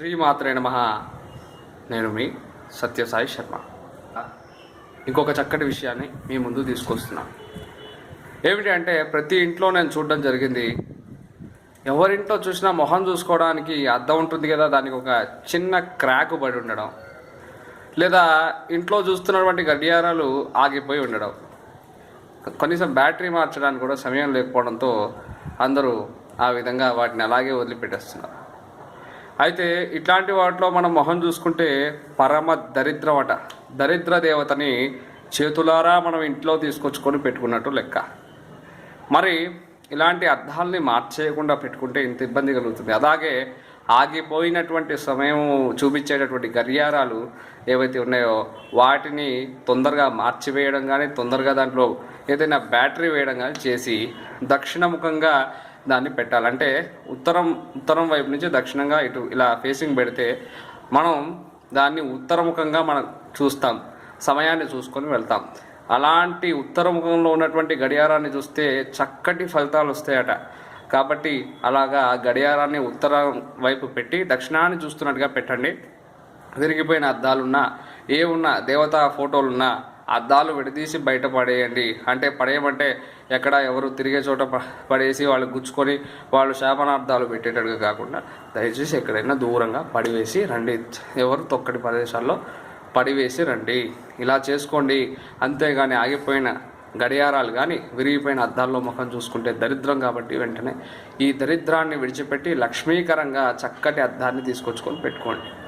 శ్రీమాత్రే నమ. నేను మీ సత్యసాయి శర్మ. ఇంకొక చక్కటి విషయాన్ని మీ ముందు తీసుకొస్తున్నాను ఏమిటి అంటే ప్రతి ఇంట్లో నేను చూడడం జరిగింది. ఎవరింట్లో చూసినా మొహం చూసుకోవడానికి అద్దం ఉంటుంది కదా దానికి ఒక చిన్న క్రాక్ పడి ఉండడం. లేదా ఇంట్లో చూస్తున్నటువంటి గడియారాలు ఆగిపోయి ఉండడం. కనీసం బ్యాటరీ మార్చడానికి కూడా సమయం లేకపోవడంతో అందరూ ఆ విధంగా వాటిని అలాగే వదిలిపెట్టేస్తున్నారు. అయితే ఇట్లాంటి వాటిలో మనం మొహం చూసుకుంటే పరమ దరిద్రం అట దరిద్ర దేవతని చేతులారా మనం ఇంట్లో తీసుకొచ్చుకొని పెట్టుకున్నట్టు లెక్క. మరి ఇలాంటి అర్థాలని మార్చేయకుండా పెట్టుకుంటే ఇంత ఇబ్బంది కలుగుతుంది. అలాగే ఆగిపోయినటువంటి సమయం చూపించేటటువంటి గడియారాలు ఏవైతే ఉన్నాయో వాటిని తొందరగా మార్చివేయడం కానీ తొందరగా దాంట్లో ఏదైనా బ్యాటరీ వేయడం కానీ చేసి దక్షిణముఖంగా దాన్ని పెట్టాలంటే ఉత్తరం ఉత్తరం వైపు నుంచి దక్షిణంగా ఇటు ఇలా ఫేసింగ్ పెడితే మనం దాన్ని ఉత్తరముఖంగా మనం చూస్తాం. సమయాన్ని చూసుకొని వెళ్తాం. అలాంటి ఉత్తరముఖంలో ఉన్నటువంటి గడియారాన్ని చూస్తే చక్కటి ఫలితాలు వస్తాయట. కాబట్టి అలాగా గడియారాన్ని ఉత్తరం వైపు పెట్టి దక్షిణాన్ని చూస్తున్నట్టుగా పెట్టండి. విరిగిపోయిన అద్దాలున్నా ఏ ఉన్నా దేవతా ఫోటోలున్నా అద్దాలు విడదీసి బయట పడేయండి. అంటే పడేయమంటే ఎక్కడ ఎవరు తిరిగే చోట పడేసి వాళ్ళు గుచ్చుకొని వాళ్ళు శాపనార్థాలు పెట్టేటట్టుగా కాకుండా దయచేసి ఎక్కడైనా దూరంగా పడివేసి రండి. ఎవరు తొక్కటి ప్రదేశాల్లో పడివేసి రండి. ఇలా చేసుకోండి. అంతేగాని ఆగిపోయిన గడియారాలు కానీ విరిగిపోయిన అద్దాల్లో ముఖం చూసుకుంటే దరిద్రం కాబట్టి వెంటనే ఈ దరిద్రాన్ని విడిచిపెట్టి లక్ష్మీకరంగా చక్కటి అద్దాన్ని తీసుకొచ్చుకొని పెట్టుకోండి.